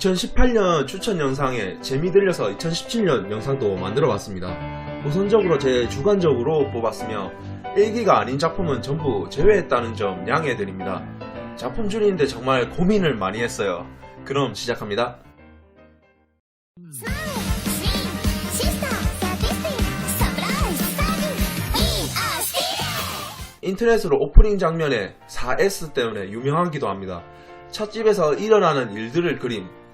2018년 추천 영상에 재미 들려서 2017년 영상도 만들어 봤습니다. 우선적으로 제 주관적으로 뽑았으며 일기가 아닌 작품은 전부 제외했다는 점 양해 드립니다. 작품 줄이는데 정말 고민을 많이 했어요. 그럼 시작합니다. 인터넷으로 오프닝 장면에 4S 때문에 유명하기도 합니다. 찻집에서 일어나는 일들을 그린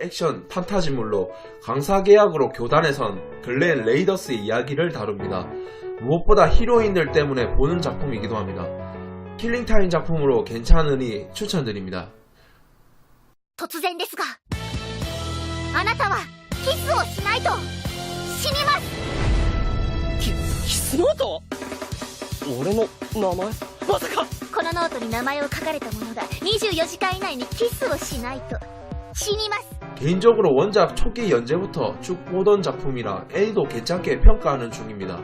액션 판타지물로 강사 계약으로 교단에 선 글렌 레이더스의 이야기를 다룹니다. 무엇보다 히로인들 때문에 보는 작품이기도 합니다. 킬링타임 작품으로 괜찮으니 추천드립니다. 突然ですがあなたはキスをしないと死にますキ、キスノート俺の名前まさかこのノートに名前を書かれた者が24時間以内にキスをしないと死にます 개인적으로 원작 초기 연재부터 쭉 보던 작품이라 애니도 괜찮게 평가하는 중입니다.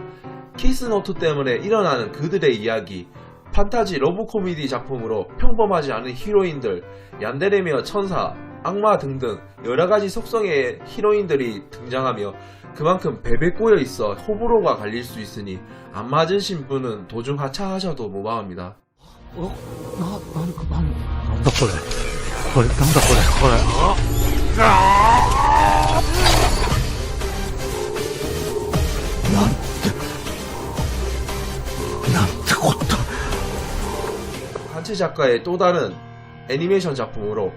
키스노트 때문에 일어나는 그들의 이야기, 판타지 러브 코미디 작품으로 평범하지 않은 히로인들, 얀데레며 천사, 악마 등등 여러가지 속성의 히로인들이 등장하며 그만큼 베베 꼬여 있어 호불호가 갈릴 수 있으니 안 맞으신 분은 도중 하차하셔도 무방합니다. 어? 나, 나는 그만. 깜짝거래. 거래, 깜짝거래. 거래. 어? 한채 작가의 또 다른 애니메이션 작품으로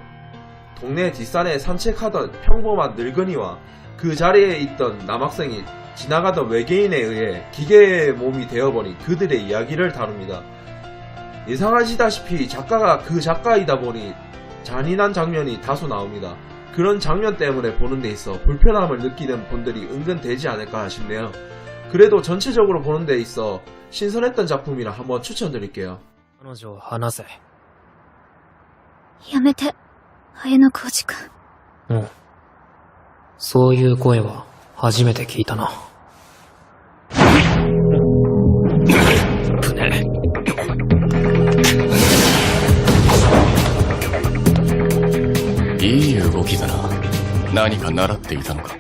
동네 뒷산에 산책하던 평범한 늙은이와 그 자리에 있던 남학생이 지나가던 외계인에 의해 기계의 몸이 되어버린 그들의 이야기를 다룹니다. 예상하시다시피 작가가 그 작가이다 보니 잔인한 장면이 다소 나옵니다. 그런 장면 때문에 보는 데 있어 불편함을 느끼는 분들이 은근 되지 않을까 싶네요. 그래도 전체적으로 보는 데 있어 신선했던 작품이라 한번 추천드릴게요. 彼女を話せ。やめて綾野浩二君うん。そういう声は初めて聞いたな。 いい動きだな何か習っていたのか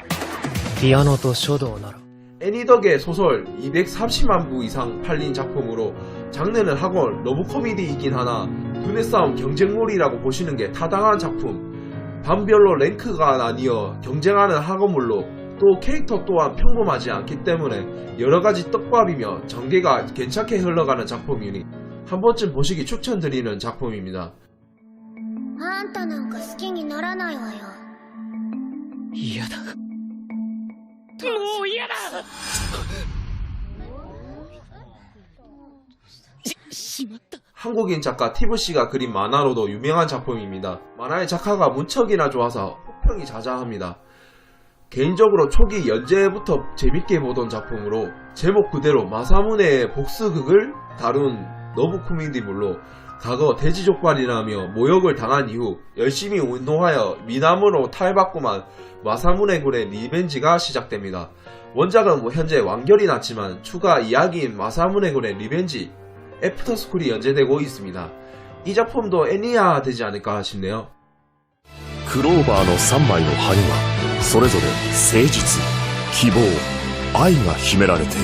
ピアノと書道なら。 애니덕의 소설 230만 부 이상 팔린 작품으로 장르는 학원 러브 코미디이긴 하나 두뇌 싸움 경쟁물이라고 보시는 게 타당한 작품. 반별로 랭크가 나뉘어 경쟁하는 학원물로 또 캐릭터 또한 평범하지 않기 때문에 여러가지 떡밥이며 전개가 괜찮게 흘러가는 작품이니 한 번쯤 보시기 추천드리는 작품입니다. あんたなんか好きにならないわよ嫌だ。もう嫌だし、しまった。 한국인 작가 티브씨가 그린 만화로도 유명한 작품입니다. 만화의 작화가 무척이나 좋아서 호평이 자자합니다. 개인적으로 초기 연재부터 재밌게 보던 작품으로 제목 그대로 마사무네의 복수극을 다룬 너브 코미디물로 과거 돼지족발이라며 모욕을 당한 이후 열심히 운동하여 미남으로 탈바꿈한 마사무네 군의 리벤지가 시작됩니다. 원작은 뭐 현재 완결이 났지만 추가 이야기인 마사무네 군의 리벤지 애프터스쿨이 연재되고 있습니다. 이 작품도 애니화 되지 않을까 싶네요. クローバーの3枚の葉にはそれぞれ誠実希望愛が秘められている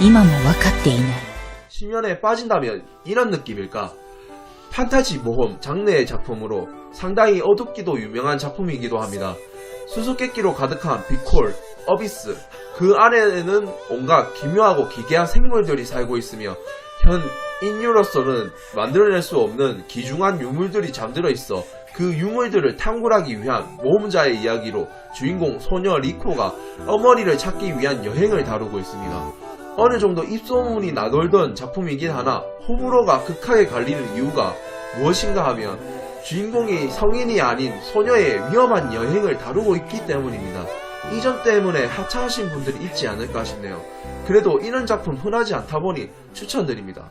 今も分かっていない 심연에 빠진다면 이런 느낌일까? 판타지 모험 장르의 작품으로 상당히 어둡기도 유명한 작품이기도 합니다. 수수께끼로 가득한 비콜, 어비스, 그 안에는 온갖 기묘하고 기괴한 생물들이 살고 있으며 현 인류로서는 만들어낼 수 없는 기중한 유물들이 잠들어 있어 그 유물들을 탐구하기 위한 모험자의 이야기로 주인공 소녀 리코가 어머니를 찾기 위한 여행을 다루고 있습니다. 어느 정도 입소문이 나돌던 작품이긴 하나 호불호가 극하게 갈리는 이유가 무엇인가 하면 주인공이 성인이 아닌 소녀의 위험한 여행을 다루고 있기 때문입니다. 이 점 때문에 하차하신 분들이 있지 않을까 싶네요. 그래도 이런 작품 흔하지 않다 보니 추천드립니다.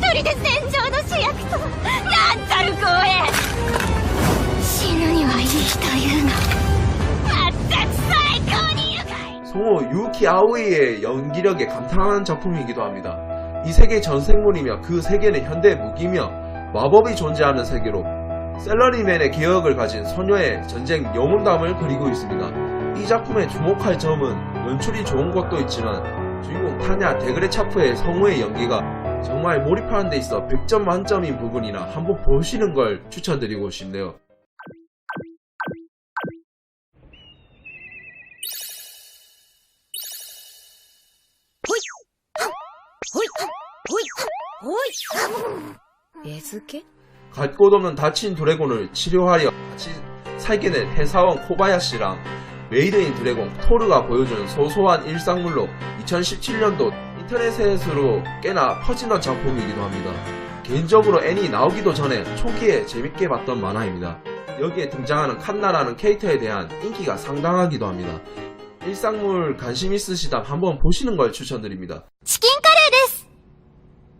소리 됐네. 성우 유키 아오이의 연기력에 감탄하는 작품이기도 합니다. 이 세계 전 생물이며 그 세계는 현대 무기며 마법이 존재하는 세계로 셀러리맨의 기억을 가진 소녀의 전쟁 영웅담을 그리고 있습니다. 이 작품에 주목할 점은 연출이 좋은 것도 있지만 주인공 타냐 데그레 차프의 성우의 연기가 정말 몰입하는 데 있어 100점 만점인 부분이라 한번 보시는 걸 추천드리고 싶네요. 오이! 예스케? 갈 곳 없는 다친 드래곤을 치료하려 같이 살게 된 회사원 코바야시랑 메이드인 드래곤 토르가 보여준 소소한 일상물로 2017년도 인터넷에서로 꽤나 퍼지던 작품이기도 합니다. 개인적으로 애니 나오기도 전에 초기에 재밌게 봤던 만화입니다. 여기에 등장하는 칸나라는 캐릭터에 대한 인기가 상당하기도 합니다. 일상물 관심 있으시다면 한번 보시는 걸 추천드립니다. 치킨 카레です!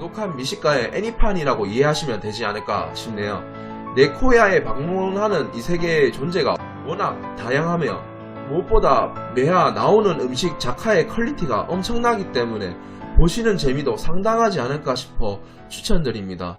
고독한 미식가의 애니판이라고 이해하시면 되지 않을까 싶네요. 네코야에 방문하는 이 세계의 존재가 워낙 다양하며 무엇보다 매화 나오는 음식 작화의 퀄리티가 엄청나기 때문에 보시는 재미도 상당하지 않을까 싶어 추천드립니다.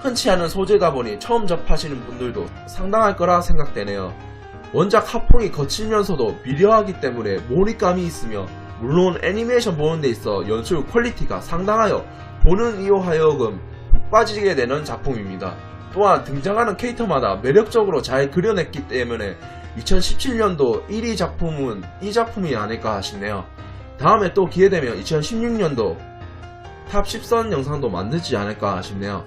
흔치 않은 소재다 보니 처음 접하시는 분들도 상당할 거라 생각되네요. 원작 합봉이 거칠면서도 미려하기 때문에 몰입감이 있으며 물론 애니메이션 보는 데 있어 연출 퀄리티가 상당하여 보는 이유 하여금 푹 빠지게 되는 작품입니다. 또한 등장하는 캐릭터마다 매력적으로 잘 그려냈기 때문에 2017년도 1위 작품은 이 작품이 아닐까 싶네요. 다음에 또 기회되면 2016년도 탑 10선 영상도 만들지 않을까 싶네요.